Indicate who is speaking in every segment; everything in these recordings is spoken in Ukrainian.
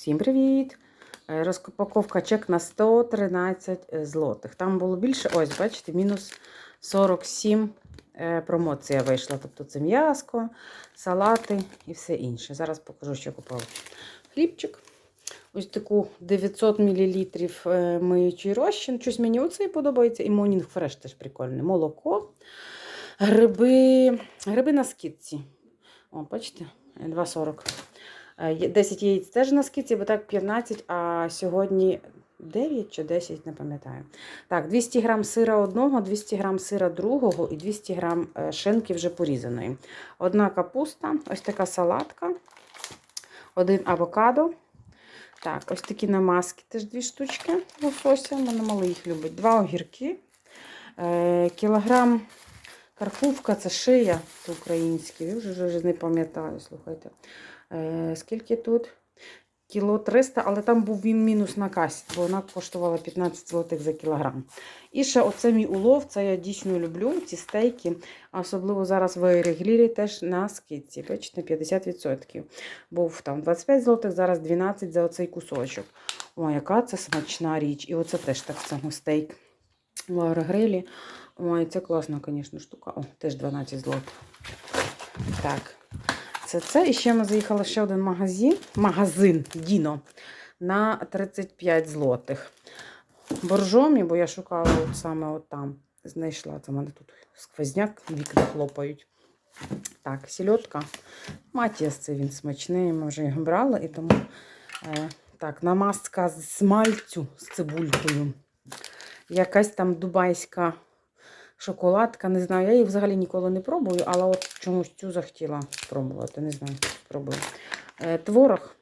Speaker 1: Всім привіт! Е, Розпаковка чек на 113 злотих. Там було більше, ось, бачите, мінус 47 е, промоція вийшла. Тобто це м'яско, салати і все інше. Зараз покажу, що купила. Хлібчик. Ось таку 900 мл е, миючий розчин. Щось мені оцей подобається. І Morning Fresh теж прикольний. Молоко. Гриби, гриби на скидці. О, бачите, 2,40. Е, є 10 яєць теж на скидці, бо так 15, а сьогодні 9 чи 10, не пам'ятаю. Так, 200 грам сира одного, 200 грам сира другого і 200 грам е, шинки вже порізаної. Одна капуста, ось така салатка, один авокадо. Так, ось такі намазки, теж дві штучки лосося. Мене малий їх любить. Два огірки, е, кілограм каркувка, це шия українська. Я вже, вже не пам'ятаю, слухайте. Е, скільки тут? Кіло 300, але там був він мінус на касі, бо вона коштувала 15 злотих за кілограм. І ще оце мій улов, це я дійсно люблю, ці стейки. Особливо зараз в Ерегрілі теж на скидці. Бачите, 50%. Був там 25 злотих, зараз 12 за оцей кусочок. О, яка це смачна річ. І оце теж так само стейк в Аерогрилі. Ой, це класна, звісно, штука. О, теж 12 злотих. Так. Це це. І ще ми заїхали ще один магазин, магазин Діно на 35 злотих. Боржомі, бо я шукала от саме от там. Знайшла. Це в мене тут сквозняк, вікна хлопають. Так, сільотка. Матіас, це він смачний. Ми вже його брали. І тому е, так, намазка з смальцю з цибулькою. Якась там дубайська шоколадка, не знаю. Я її взагалі ніколи не пробую, але от чомусь цю захотіла спробувати. Не знаю, спробую. Е, творог.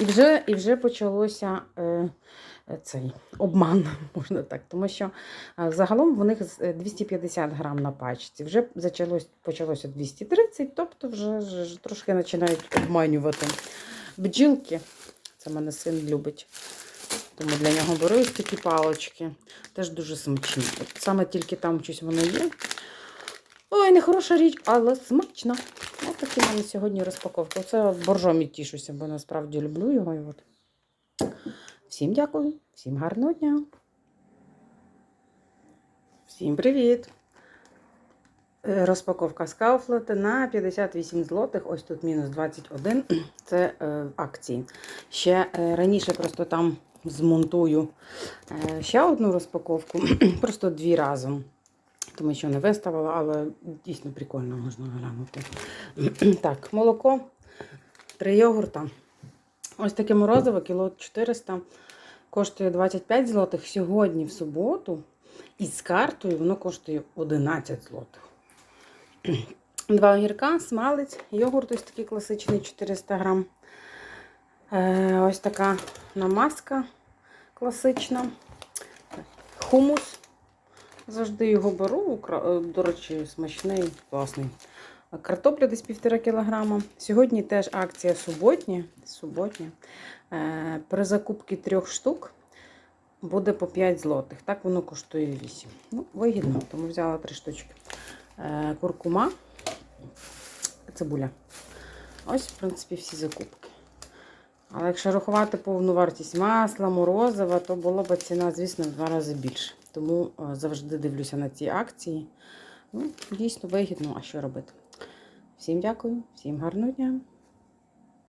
Speaker 1: І вже, і вже почалося е, цей обман, можна так. Тому що е, загалом в них е, 250 грам на пачці. Вже почалось, почалося 230, тобто вже, вже трошки починають обманювати. Бджілки, це мене син любить. Тому для нього беру ось такі палочки. Теж дуже смачні. От саме тільки там щось воно є. Ой, не хороша річ, але смачна. Ось такі в мене сьогодні розпаковка. Оце в боржомі тішуся, бо насправді люблю його. От. Всім дякую, всім гарного дня. Всім привіт! Е, Розпаковка з Kaufland на 58 злотих. Ось тут мінус 21. Це е, акції. Ще е, раніше просто там змонтую е, ще одну розпаковку, просто дві разом. Тому що не виставила, але дійсно прикольно можна глянути. так, молоко, три йогурта. Ось таке морозиво, кіло 400, коштує 25 злотих. Сьогодні в суботу із картою воно коштує 11 злотих. Два огірка, смалець, йогурт ось такий класичний 400 грам. Е, ось така намазка класична. Хумус. Завжди його беру. Е, До речі, смачний, класний. Картопля десь півтора кілограма. Сьогодні теж акція суботня. суботня. Е, При закупці трьох штук буде по 5 злотих. Так воно коштує 8. Ну, вигідно, тому взяла три штучки. Е, Куркума, цибуля. Ось, в принципі, всі закупки. Але якщо рахувати повну вартість масла, морозива, то була б ціна, звісно, в два рази більше. Тому е, завжди дивлюся на ці акції. Ну, дійсно вигідно, а що робити? Всім дякую, всім гарного дня.